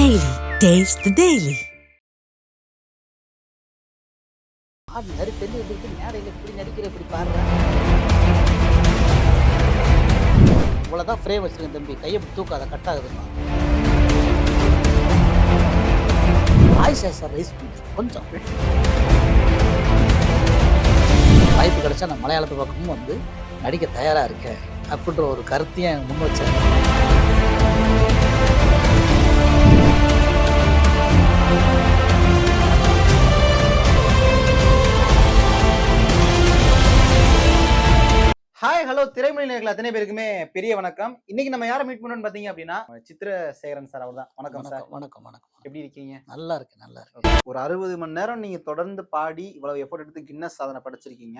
Daily. Taste the Daily. இப்படி இவ்வளோதான் frame வச்சுருக்கேன் தம்பி. கையை இப்படி தூக்காத கட் ஆகுதுமா ஆயிஷா சார் ரைஸ் பண்ணி கொஞ்சம். வாய்ப்பு கிடைச்சா நான் மலையாளத்து பக்கமும் வந்து நடிக்க தயாராக இருக்கேன். அப்படின்ற ஒரு கருத்தையும் முன் வச்சேன் ஹாய் ஹலோ திரைமொழி நேர்கள் அத்தனை பேருக்குமே பெரிய வணக்கம். இன்னைக்கு நம்ம யாரை மீட் பண்ணணும்னு பாத்தீங்க அப்படின்னா சித்திர சேகரன் சார் அவர் தான் வணக்கம் சார். வணக்கம் வணக்கம். எப்படி இருக்கீங்க? நல்லா இருக்கு நல்லா இருக்கு. ஒரு அறுபது மணி நேரம் நீங்க தொடர்ந்து பாடி இவ்வளவு எஃபோர்ட் எடுத்து கின்னஸ் சாதனை படைச்சிருக்கீங்க.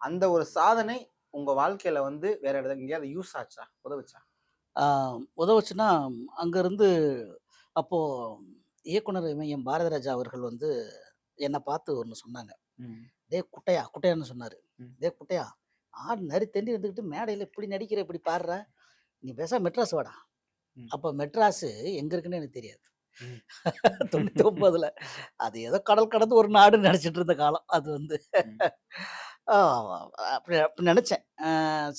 அந்த ஒரு சாதனை உங்க வாழ்க்கையில வந்து வேற இடத்துல எங்கேயாவது யூஸ் ஆச்சா? உதவுச்சா? உதவுச்சுன்னா அங்கேருந்து அப்போது இயக்குனர் எம் பாரதிராஜா அவர்கள் வந்து என்னை பார்த்து ஒன்று சொன்னாங்க. டே குட்டையா குட்டையான்னு சொன்னார். டே குட்டையா ஆடு நரி தெண்டி இருந்துக்கிட்டு மேடையில் இப்படி நடிக்கிற இப்படி பாடுற நீ பேச மெட்ராஸ் வாடா. அப்போ மெட்ராஸு எங்கே இருக்குன்னு எனக்கு தெரியாது. ம். தொண்ணூற்றி ஒன்பதுல அது ஏதோ கடல் கடந்து ஒரு நாடு நினச்சிட்டு இருந்த காலம். அது வந்து அப்படி அப்படி நினச்சேன்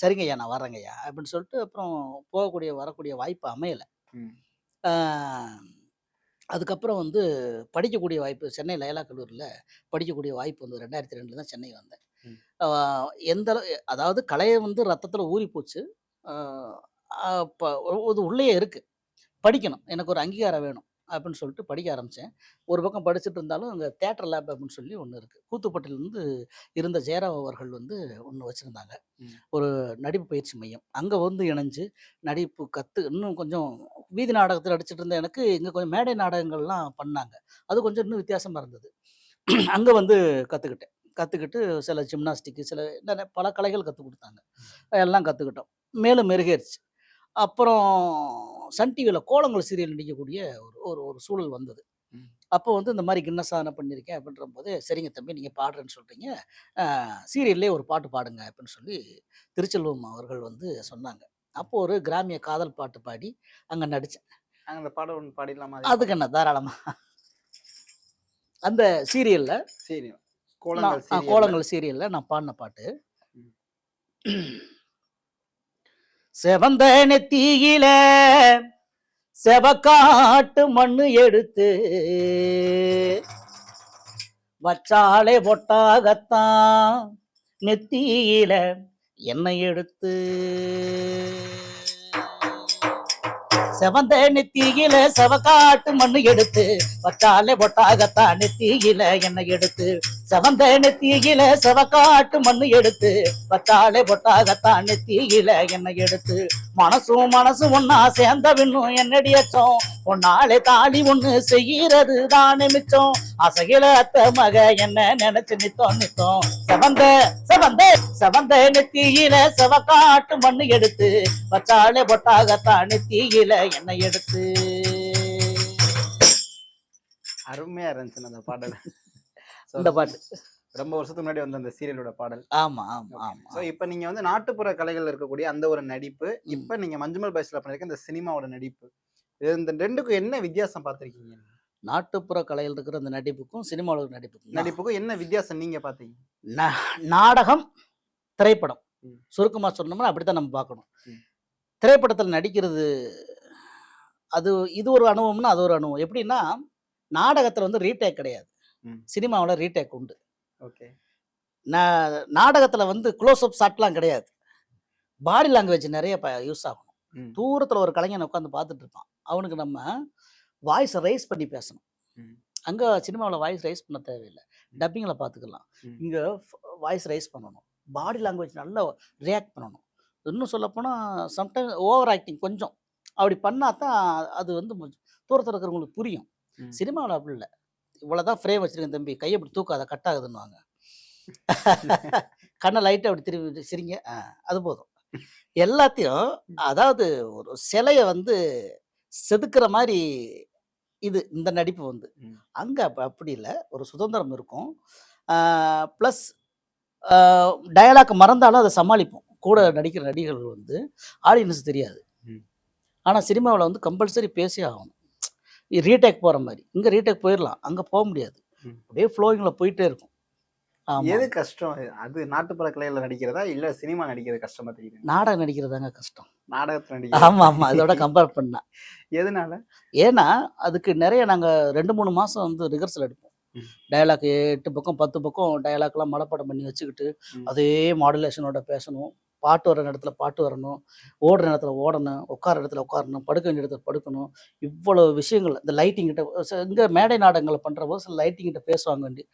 சரிங்க ஐயா நான் வரேங்க ஐயா அப்படின்னு சொல்லிட்டு அப்புறம் போகக்கூடிய வரக்கூடிய வாய்ப்பு அமையலை. அதுக்கப்புறம் வந்து படிக்கக்கூடிய வாய்ப்பு சென்னை லயலா கல்லூரியில் படிக்கக்கூடிய வாய்ப்பு வந்து ரெண்டாயிரத்தி ரெண்டில் தான் சென்னை வந்தேன். எந்த அதாவது கலையை வந்து ரத்தத்தில் ஊறி போச்சு. இப்போ இது உள்ளேயே இருக்குது படிக்கணும். எனக்கு ஒரு அங்கீகாரம் வேணும் அப்படின்னு சொல்லிட்டு படிக்க ஆரம்பித்தேன் ஒரு பக்கம் படிச்சுட்டு இருந்தாலும் அங்கே தேட்டர் லேப் அப்படின்னு சொல்லி ஒன்று இருக்குது கூத்துப்பட்டிலேருந்து இருந்த ஜெயராம் அவர்கள் வந்து ஒன்று வச்சுருந்தாங்க. ஒரு நடிப்பு பயிற்சி மையம். அங்கே வந்து இணைஞ்சு நடிப்பு கற்று இன்னும் கொஞ்சம் வீதி நாடகத்தில் நடிச்சிட்டு இருந்த எனக்கு இங்கே கொஞ்சம் மேடை நாடகங்கள்லாம் பண்ணாங்க. அது கொஞ்சம் இன்னும் வித்தியாசமாக இருந்தது. அங்கே வந்து கற்றுக்கிட்டேன் கற்றுக்கிட்டு சில ஜிம்னாஸ்டிக்கு சில நிறைய பல கலைகள் கற்றுக் கொடுத்தாங்க. எல்லாம் கற்றுக்கிட்டோம் மேலும் மெருகேறிச்சு. அப்புறம் சன் டிவியில் கோலங்கள் சீரியல் நடிக்கக்கூடிய ஒரு ஒரு ஒரு சூழல் வந்தது. அப்போ வந்து இந்த மாதிரி கின்ன சாதனை பண்ணியிருக்கேன் அப்படின்ற போது சரிங்க தம்பி நீங்கள் பாடுறேன்னு சொல்கிறீங்க சீரியல்லே ஒரு பாட்டு பாடுங்க அப்படின்னு சொல்லி திருச்செல்வம் அவர்கள் வந்து சொன்னாங்க. அப்போ ஒரு கிராமிய காதல் பாட்டு பாடி அங்கே நடித்தேன் நாங்க அந்த பாடம் ஒன்று பாடிடலாமா? அதுக்கு என்ன? தாராளமா. அந்த சீரியல்ல சரி நான் கோலங்கள் சீரியல்ல. நான் பாடின பாட்டு. செவந்த நெத்தியில செவக்காட்டு மண்ணு எடுத்து வச்சாலே பொட்டாகத்தான் நெத்தியில எண்ணெய் எடுத்து. செவந்த நெத்தியில செவக்காட்டு மண்ணு எடுத்து வச்சாலே பொட்டாகத்தான் நெத்தியில எண்ணெய் எடுத்து. சவந்த நெத்தியில செவக்காட்டு மண்ணு எடுத்து வச்சாலே பொட்டாகத்தான் நெத்தியில என்னை எடுத்து. மனசும் மனசும் ஒன்னா சேர்ந்த விண்ணும் என்னடி அச்சம்? உன்னாலே தாலி ஒண்ணு செய்யறது தானே மிச்சம்? அசகில அத்த மக என்ன நினைச்சு நித்தோம் நித்தோம். செவந்த சவந்த சவந்த நெத்தியில செவக்காட்டு மண்ணு எடுத்து பச்சாளே பொட்டாகத்தான் நெத்தியில எண்ணெய் எடுத்து. அருமையா இருந்துச்சு அந்த பாடல். இந்த பாட்டு. ரொம்ப வருஷத்துக்கு முன்னாடி வந்த அந்த சீரியலோட பாடல். ஆமா ஆமா ஆமா. ஸோ இப்போ நீங்க வந்து நாட்டுப்புற கலைகள் இருக்கக்கூடிய அந்த ஒரு நடிப்பு இப்போ நீங்க மஞ்சுமல் பாய்ஸ்ல பண்ணிருக்க இந்த சினிமாவோட நடிப்பு இந்த ரெண்டுக்கும் என்ன வித்தியாசம் பார்த்திருக்கீங்க? நாட்டுப்புற கலையில் இருக்கிற அந்த நடிப்புக்கும் சினிமாவில் நடிப்புக்கும் நடிப்புக்கும் என்ன வித்தியாசம் நீங்க பாத்தீங்க நா- நாடகம் திரைப்படம். சுருக்கமாக சொன்னோம்னா அப்படித்தான் நம்ம பார்க்கணும். திரைப்படத்தில் நடிக்கிறது அது இது ஒரு அனுபவம்னா அது ஒரு அனுபவம். எப்படின்னா நாடகத்தில் வந்து ரீடேக் கிடையாது. சினிமாவில் ரீடேக் உண்டு. ஓகே. நான் நாடகத்தில் வந்து க்ளோஸ் அப் ஷாட்லாம் கிடையாது. பாடி லாங்குவேஜ் நிறைய யூஸ் ஆகும் ம். தூரத்தில் ஒரு கலைஞனை உட்காந்து பார்த்துட்டு இருப்பான். அவனுக்கு நம்ம வாய்ஸை ரைஸ் பண்ணி பேசணும். அங்கே சினிமாவில் வாய்ஸ் ரைஸ் பண்ண தேவையில்லை. டப்பிங்கில் பார்த்துக்கலாம். இங்கே வாய்ஸ் ரைஸ் பண்ணணும். பாடி லாங்குவேஜ் நல்லா ரியாக்ட் பண்ணணும். இன்னும் சொல்லப்போனால் சம்டைம்ஸ் ஓவர் ஆக்டிங் கொஞ்சம். அப்படி பண்ணால் தான் அது வந்து தூரத்தில் இருக்கிறவங்களுக்கு புரியும். சினிமாவில் அப்படி இல்லை. இவ்வளோதான் ஃப்ரேம் வச்சுருக்கேன் தம்பி. கையை அப்படி தூக்காத கட் ஆகுதுன்னுவாங்க. கண்ணை லைட்டாக அப்படி திரும்பி சிரிங்க. ஆ, அது போதும். எல்லாத்தையும் அதாவது ஒரு சிலையை வந்து செதுக்குற மாதிரி இது இந்த நடிப்பு வந்து. அங்கே அப்போ அப்படி இல்லை. ஒரு சுதந்திரம் இருக்கும். ப்ளஸ் டயலாக் மறந்தாலும் அதை சமாளிப்போம். கூட நடிக்கிற நடிகர்கள் வந்து ஆடியன்ஸ் தெரியாது. ஆனால் சினிமாவில் வந்து கம்பல்சரி பேசி ஆகணும். ரீடேக் போகிற மாதிரி. இங்கே ரீடேக் போயிடலாம் அங்கே போக முடியாது. அப்படியே ஃப்ளோயிங்கில் போயிட்டே இருக்கும். எது கஷ்டம்? அது நாட்டுப்புற கலையில நடிக்கிறதா? இல்ல சினிமா நடிக்கிறது கஷ்டமா தெரியுது? நாடகம் நடிக்கிறதாங்க கஷ்டம். நாடகத்துல நடிக்கிறது? ஆமாம் ஆமாம் இதோட கம்பேர் பண்ணா. எதனால? ஏன்னா அதுக்கு நிறைய நாங்கள் ரெண்டு மூணு மாதம் வந்து ரிஹர்சல் எடுப்போம். டயலாக் எட்டு பக்கம் பத்து பக்கம் டயலாக்லாம் மனப்பாடம் பண்ணி வச்சுக்கிட்டு. அதே மாடுலேஷனோட பேசணும். பாட்டு வர இடத்துல பாட்டு வரணும். ஓடுற இடத்துல ஓடணும். உட்கார இடத்துல உட்காரணும். படுக்க வேண்டிய இடத்துல படுக்கணும். இவ்வளோ விஷயங்கள் இந்த லைட்டிங் கிட்ட இங்கே மேடை நாடகங்களை பண்ணுற போது சில லைட்டிங் கிட்ட பேசுவாங்க. வேண்டி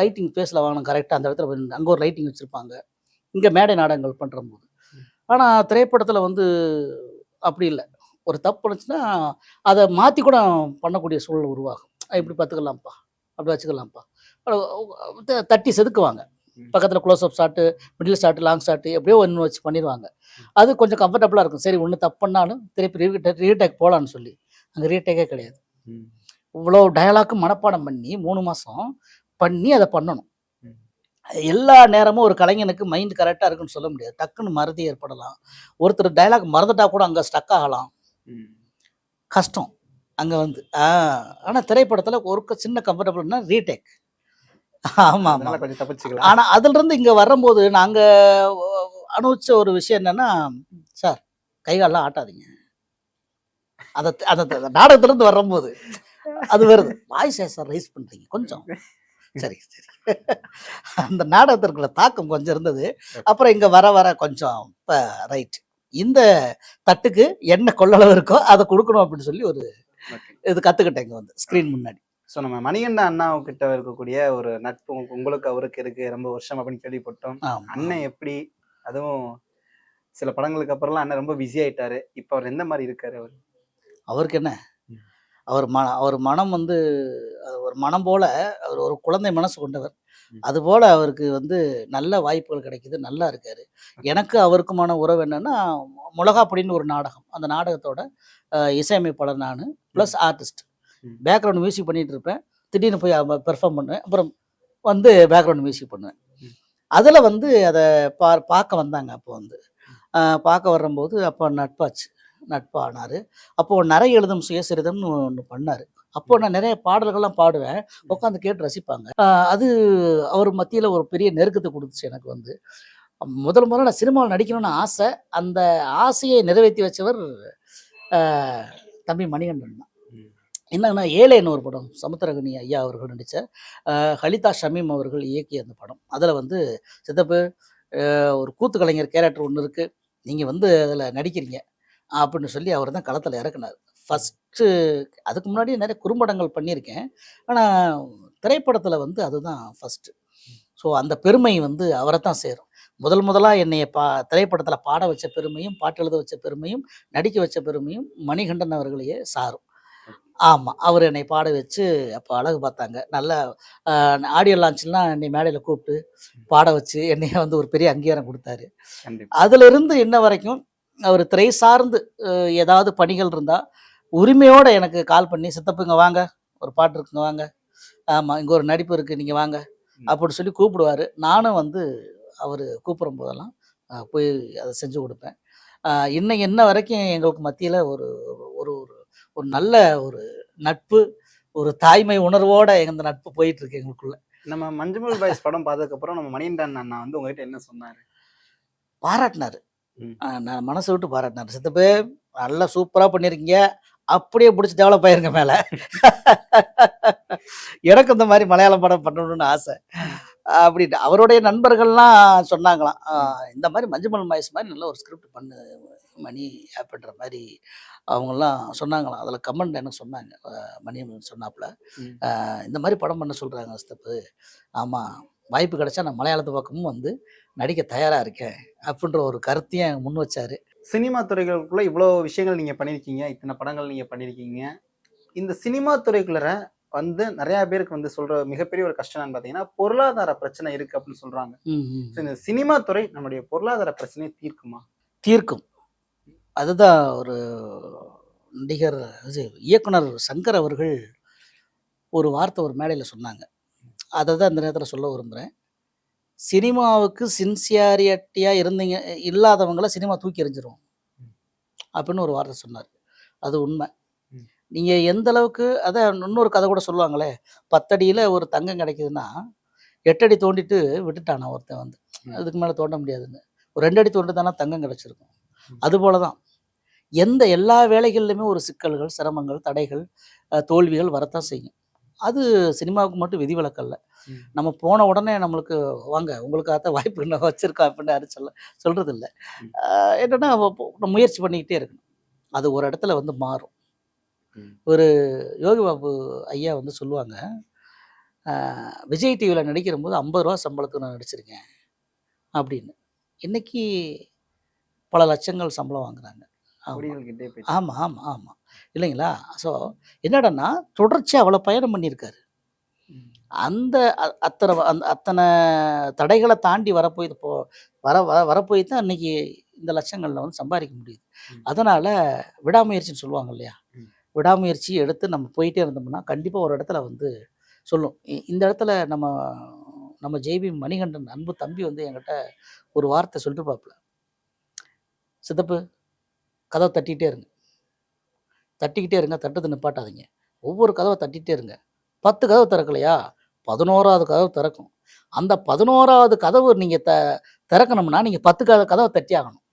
லைட்டிங் பேஸில் வாங்கணும் கரெக்டாக அந்த இடத்துல அங்கே ஒரு லைட்டிங் வச்சுருப்பாங்க. இங்கே மேடை நாடகங்கள் பண்ணுற போது ஆனால் திரைப்படத்தில் வந்து அப்படி இல்லை. ஒரு தப்பு பண்ணுச்சுன்னா அதை மாற்றி கூட பண்ணக்கூடிய சூழல் உருவாகும். இப்படி பார்த்துக்கலாம்ப்பா அப்படி வச்சுக்கலாம்ப்பா. தட்டி செதுக்குவாங்க. பக்கத்தில் close up shot middle shot long shot எப்படியோ ஒன்று வச்சு பண்ணிடுவாங்க. அது கொஞ்சம் கம்ஃபர்டபுளாக இருக்கும். சரி ஒன்று தப்பு பண்ணாலும் திருப்பி ரீடேக் ரீடேக் போகலான்னு சொல்லி. அங்கே ரீடேக்கே கிடையாது. இவ்வளோ டயலாக்கு மனப்பாடம் பண்ணி மூணு மாதம் பண்ணி அதை பண்ணணும். எல்லா நேரமும் ஒரு கலைஞனுக்கு மைண்ட் கரெக்டாக இருக்குன்னு சொல்ல முடியாது. டக்குன்னு மறதி ஏற்படலாம். ஒருத்தர் டயலாக் மறந்துட்டா கூட அங்கே ஸ்டக் ஆகலாம். கஷ்டம். அங்கே வந்து ஆனால் திரைப்படத்தில் ஒரு சின்ன கம்ஃபர்டபுள்னா ரீடேக் ஆமாம் அதனால ஆமாம் கொஞ்சம் தப்பிச்சுக்கலாம். ஆனால் அதுலேருந்து இங்கே வரும்போது நாங்கள் அனுபவிச்ச ஒரு விஷயம் என்னன்னா சார் கைகாலெலாம் ஆட்டாதீங்க. அதை அந்த அந்த நாடகத்துலேருந்து வரும்போது அது வருது. வாய்ஸ் சார் ரைஸ் பண்ணுறீங்க கொஞ்சம். சரி சரி. அந்த நாடகத்திற்குள்ள தாக்கம் கொஞ்சம் இருந்தது. அப்புறம் இங்கே வர வர கொஞ்சம் இப்போ ரைட் இந்த தட்டுக்கு என்ன கொள்ளளவு இருக்கோ அதை கொடுக்கணும் அப்படின்னு சொல்லி ஒரு. இது கற்றுக்கிட்டேன் இங்கே வந்து ஸ்க்ரீன் முன்னாடி. ஸோ நம்ம மணிகண்ட அண்ணா கிட்ட இருக்கக்கூடிய ஒரு நட்பு உங்க- உங்களுக்கு அவருக்கு இருக்கு. ரொம்ப வருஷம் அப்படின்னு கேள்விப்பட்டோம். அண்ணன் எப்படி? அதுவும் சில படங்களுக்கு அப்புறம்லாம் அண்ணன் ரொம்ப பிஸி ஆயிட்டாரு. இப்போ அவர் எந்த மாதிரி இருக்காரு அவர்? அவருக்கு என்ன. அவர் மன அவர் மனம் வந்து அது ஒரு மனம் போல அவர் ஒரு குழந்தை மனசு கொண்டவர். அதுபோல அவருக்கு வந்து நல்ல வாய்ப்புகள் கிடைக்குது. நல்லா இருக்காரு. எனக்கு அவருக்குமான உறவு என்னன்னா முளகாப்பொடின்னு ஒரு நாடகம். அந்த நாடகத்தோட இசையமைப்பாளர் நான் ப்ளஸ் ஆர்டிஸ்ட். பேக்ரவுண்ட் மியூசிக் பண்ணிட்டு இருப்பேன் திடீர்னு போய் பெர்ஃபார்ம் பண்ணுவேன். அப்புறம் வந்து பேக்ரவுண்ட் மியூசிக் பண்ணுவேன். அதில் வந்து அதை பா பார்க்க வந்தாங்க அப்போ வந்து. பார்க்க வரும்போது அப்போ நட்பாச்சு. நட்பானார் அப்போது நிறைய எழுதும் சுயசரிதம்னு ஒன்று பண்ணார். அப்போ நான் நிறைய பாடல்கள்லாம் பாடுவேன். உட்காந்து கேட்டு ரசிப்பாங்க. அது அவர் மத்தியில் ஒரு பெரிய நெருக்கத்தை கொடுத்துச்சு எனக்கு வந்து. முதல் முதல்ல நான் சினிமாவில் நடிக்கணும்னு ஆசை. அந்த ஆசையை நிறைவேற்றி வச்சவர் தம்பி மணிகண்டன் தான். என்னன்னா ஏழைன்னு ஒரு படம் சமுத்திரகனி ஐயா அவர்கள் நடித்த ஹலிதா ஷமீம் அவர்கள் இயக்கிய அந்த படம். அதில் வந்து சித்தப்பு ஒரு கூத்து கலைஞர் கேரக்டர் ஒன்று இருக்குது நீங்கள் வந்து அதில் நடிக்கிறீங்க அப்படின்னு சொல்லி அவர் தான் களத்தில் இறக்குனார். ஃபஸ்ட்டு அதுக்கு முன்னாடி நிறைய குறும்படங்கள் பண்ணியிருக்கேன். ஆனால் திரைப்படத்தில் வந்து அதுதான் ஃபஸ்ட்டு ஸோ அந்த பெருமை வந்து அவரை தான் சேரும். முதல் முதலாக என்னைய பா திரைப்படத்தில் பாட வச்ச பெருமையும் பாட்டு எழுத வச்ச பெருமையும் நடிக்க வச்ச பெருமையும் மணிகண்டன் அவர்களையே சாரும். ஆமாம் அவர் என்னை பாட வச்சு அப்போ அழகு பார்த்தாங்க. நல்ல ஆடியோ லான்ச்லாம் என்னை மேடையில் கூப்பிட்டு பாட வச்சு என்னைய வந்து ஒரு பெரிய அங்கீகாரம் கொடுத்தாரு. அதிலிருந்து இன்ன வரைக்கும் அவர் திரை சார்ந்து ஏதாவது பணிகள் இருந்தால் உரிமையோட எனக்கு கால் பண்ணி சித்தப்புங்க வாங்க. ஒரு பாட்டு இருக்குங்க வாங்க. ஆமாம் இங்கே ஒரு நடிப்பு இருக்குது நீங்கள் வாங்க. அப்படின்னு சொல்லி கூப்பிடுவார். நானும் வந்து அவர் கூப்பிடும் போதெல்லாம் போய் அதை செஞ்சு கொடுப்பேன். அஹ், இன்னைக்கு இன்ன வரைக்கும் எங்களுக்கு மத்தியில் ஒரு ஒரு நல்ல ஒரு நட்பு ஒரு தாய்மை உணர்வோட எங்க நட்பு போயிட்டு இருக்கு எங்களுக்குள்ள. நம்ம மஞ்சுமல் பாய்ஸ் படம் பார்த்ததுக்கு அப்புறம் நம்ம மணிகண்டன் அண்ணா வந்து உங்ககிட்ட என்ன சொன்னாரு? பாராட்டினாரு. நான் மனசு விட்டு பாராட்டினாரு. சித்தப்பு நல்லா சூப்பரா பண்ணிருக்கீங்க. அப்படியே பிடிச்சி டெவலப் ஆயிருங்க மேல. எனக்கு இந்த மாதிரி மலையாளம் படம் பண்ணணும்னு ஆசை. அப்படின்ட்டு அவருடைய நண்பர்கள்லாம் சொன்னாங்களாம். இந்த மாதிரி மஞ்சுமல் மாய்ஸ் மாதிரி நல்ல ஒரு ஸ்கிரிப்ட் பண்ணு மணி அப்படின்ற மாதிரி அவங்கெல்லாம் சொன்னாங்களாம். அதில் கமெண்ட் எனக்கு சொன்னாங்க. ஆஹ் மணி சொன்னாப்புல. இந்த மாதிரி படம் பண்ண சொல்கிறாங்க ஸ்டெப்பு ஆமாம் வாய்ப்பு கிடைச்சா நான் மலையாளத்து பக்கமும் வந்து நடிக்க தயாராக இருக்கேன் அப்படின்ற ஒரு கருத்தையும் முன் வச்சாரு. சினிமா துறைகளுக்குள்ள இவ்வளோ விஷயங்கள் நீங்க பண்ணியிருக்கீங்க இத்தனை படங்கள் நீங்க பண்ணியிருக்கீங்க. இந்த சினிமா துறைக்குள்ள வந்து நிறைய பேருக்கு வந்து சொல்ற மிகப்பெரிய ஒரு கஷ்டம் என்னன்னு பார்த்தீங்கன்னா பொருளாதார பிரச்சனை இருக்கு அப்படின்னு சொல்றாங்க. So, இந்த சினிமா துறை நம்மளுடைய பொருளாதார பிரச்சனையை தீர்க்குமா? தீர்க்கும். அதுதான் ஒரு நடிகர் இது இயக்குனர் சங்கர் அவர்கள் ஒரு வார்த்தை ஒரு மேடையில் சொன்னாங்க. அதை தான் இந்த நேரத்தில் சொல்ல விரும்புகிறேன் சினிமாவுக்கு சின்சியாரிட்டியாக இருந்தீங்க இல்லாதவங்கள சினிமா தூக்கி எறிஞ்சிரும். அப்படின்னு ஒரு வார்த்தை சொன்னார். அது உண்மை. நீங்கள் எந்த அளவுக்கு அதான் இன்னொரு கதை கூட சொல்லுவாங்களே பத்தடியில் ஒரு தங்கம் கிடைக்குதுன்னா எட்டடி தோண்டிட்டு விட்டுட்டானா ஒருத்தன் வந்து. அதுக்கு மேலே தோண்ட முடியாதுன்னு. ஒரு ரெண்டு அடி தோண்டு தானே தங்கம் கிடச்சிருக்கும். ம். அதுபோல தான் எந்த எல்லா வேலைகள்லையுமே ஒரு சிக்கல்கள் சிரமங்கள் தடைகள் தோல்விகள் வரத்தான் செய்யும். அது சினிமாவுக்கு மட்டும் விதிவிலக்கல்ல. நம்ம போன உடனே நம்மளுக்கு வாங்க உங்களுக்காக வாய்ப்பு என்ன வச்சிருக்கோம் அப்படின்னு யாரும் சொல்ல சொல்றது இல்லை. என்னன்னா முயற்சி பண்ணிக்கிட்டே இருக்கணும். அது ஒரு இடத்துல வந்து மாறும். ஒரு யோகி பாபு ஐயா வந்து சொல்லுவாங்க விஜய் டிவியில் நடிக்கிற போது ஐம்பது ரூபா சம்பளத்துக்கு நான் நடிச்சிருக்கேன் அப்படின்னு. இன்னைக்கு பல லட்சங்கள் சம்பளம் வாங்குறாங்க. ஆமாம் ஆமாம் ஆமாம் இல்லைங்களா? ஸோ என்னடான்னா தொடர்ச்சி அவ்வளோ பயணம் பண்ணியிருக்காரு. அந்த அத்தனை அந்த அத்தனை தடைகளை தாண்டி வரப்போய் இப்போ வர வர வரப்போய் தான் இன்னைக்கு இந்த லட்சங்களில் வந்து சம்பாதிக்க முடியுது. அதனால் விடாமுயற்சின்னு சொல்லுவாங்க இல்லையா. விடாமுயற்சி எடுத்து நம்ம போயிட்டே இருந்தோம்னா கண்டிப்பாக ஒரு இடத்துல வந்து சொல்லும். இந்த இடத்துல நம்ம நம்ம ஜெய்பி மணிகண்டன் அன்பு தம்பி வந்து என்கிட்ட ஒரு வார்த்தை சொல்லிட்டு பாப்புல. சித்தப்பு கதவை தட்டிக்கிட்டே இருங்க. தட்டிக்கிட்டே இருங்க தட்டுறது நிப்பாட்டாதீங்க. ஒவ்வொரு கதவை தட்டிகிட்டே இருங்க. பத்து கதவு திறக்கலையா? பதினோராவது கதவு திறக்கும். அந்த பதினோராவது கதவு நீங்கள் த திறக்கணும்னா நீங்கள் பத்து கத கதவை தட்டி ஆகணும்.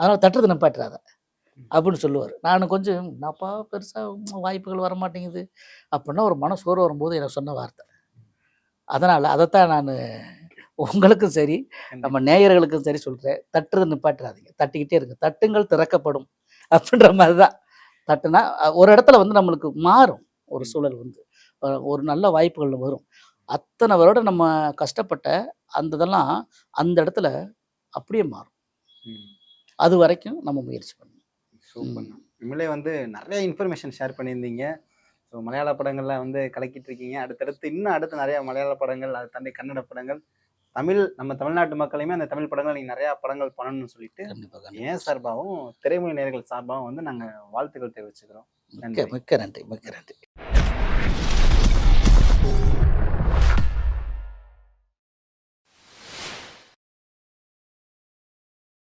அதனால் தட்டுறது நிப்பாட்டுறாத அப்படின்னு சொல்லுவார். நான் கொஞ்சம் என்னப்பா பெருசாக வாய்ப்புகள் வர மாட்டேங்குது அப்படின்னா ஒரு மன சோறு வரும்போது எனக்கு சொன்ன வார்த்தை. அதனால் அதைத்தான் நான் உங்களுக்கும் சரி நம்ம நேயர்களுக்கும் சரி சொல்கிறேன் தட்டுறது நிப்பாட்டுறாதீங்க. தட்டிக்கிட்டே இருங்க. தட்டுங்கள் திறக்கப்படும் அப்படின்ற மாதிரி தான் தட்டுனா ஒரு இடத்துல வந்து நம்மளுக்கு மாறும். ஒரு சூழல் வந்து. ஒரு நல்ல வாய்ப்புகள் வரும். அத்தனை வருடம் நம்ம கஷ்டப்பட்ட அந்த இதெல்லாம் அந்த இடத்துல அப்படியே மாறும். அது வரைக்கும் நம்ம முயற்சி பண்ணணும். சூப்பர் உண்மையிலே வந்து நிறைய இன்ஃபர்மேஷன் ஷேர் பண்ணியிருந்தீங்க. ஸோ மலையாள படங்கள்ல வந்து கலக்கிட்டு இருக்கீங்க. அடுத்தடுத்து இன்னும் அடுத்து நிறைய மலையாள படங்கள் அதை தாண்டி கன்னட படங்கள். தமிழ் நம்ம தமிழ்நாட்டு மக்களையுமே அந்த தமிழ் படங்கள் நீங்கள் நிறையா படங்கள் பண்ணணும்னு சொல்லிட்டு ஏன் சார்பாகவும் திரைமொழி நேயர்கள் சார்பாகவும் வந்து நாங்கள் வாழ்த்துக்கள் தெரிவிச்சுக்கிறோம். மிக்க மிக்க நன்றி மிக்க நன்றி.